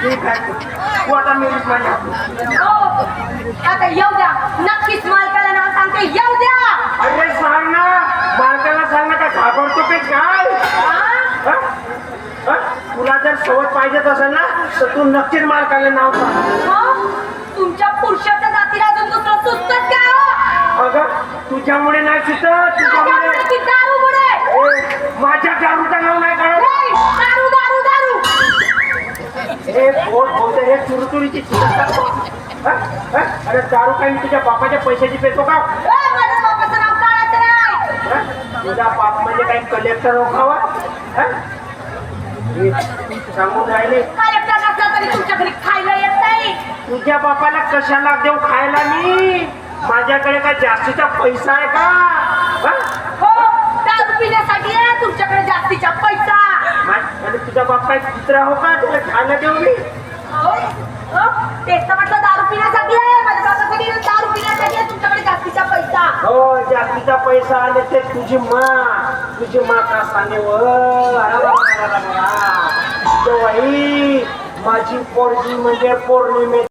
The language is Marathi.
तू आता येऊ द्या नक्कीच मालकाला नाव सांगते येऊ द्या अरे सांग ना बालकाला सांग ना का घाबरतो काय हा? हा? हा? तुला जर सवय पाहिजेच असेल ना तर तू नक्कीच मालकाला नाव सांग? तुमच्या पुरुषाच्या जातीला अजून दुसरं सुचतच काय हो? अगं तुझ्यामुळे नाही सुचत तुझ्यामुळे चुरचुरीची अरे दारू काही तुझ्या बापाच्या पैशाची पेतो का? तुझा बाप म्हणजे काही कलेक्टर? हे? सांगून राहिले. तुझ्या बापाला कशाला देऊ खायला मी? माझ्याकडे काय जास्तीचा पैसा आहे का? हा? दारू पिण्यासाठी आहे तुमच्याकडे जास्तीचा पैसा. तुझा बाप काय कुत्रा हो का? तुला खायला देऊ मी हो? हो? तेच तर म्हटलं दारू पिण्यासाठी आहे माझ्या बापासाठी दारू पिण्यासाठी आहे तुमच्याकडे जास्तीचा पैसा हो जास्तीचा पैसा आले ते तुझी मा तुझी मा का सांगे वही माझी पोरजी म्हणजे पौर्णिमे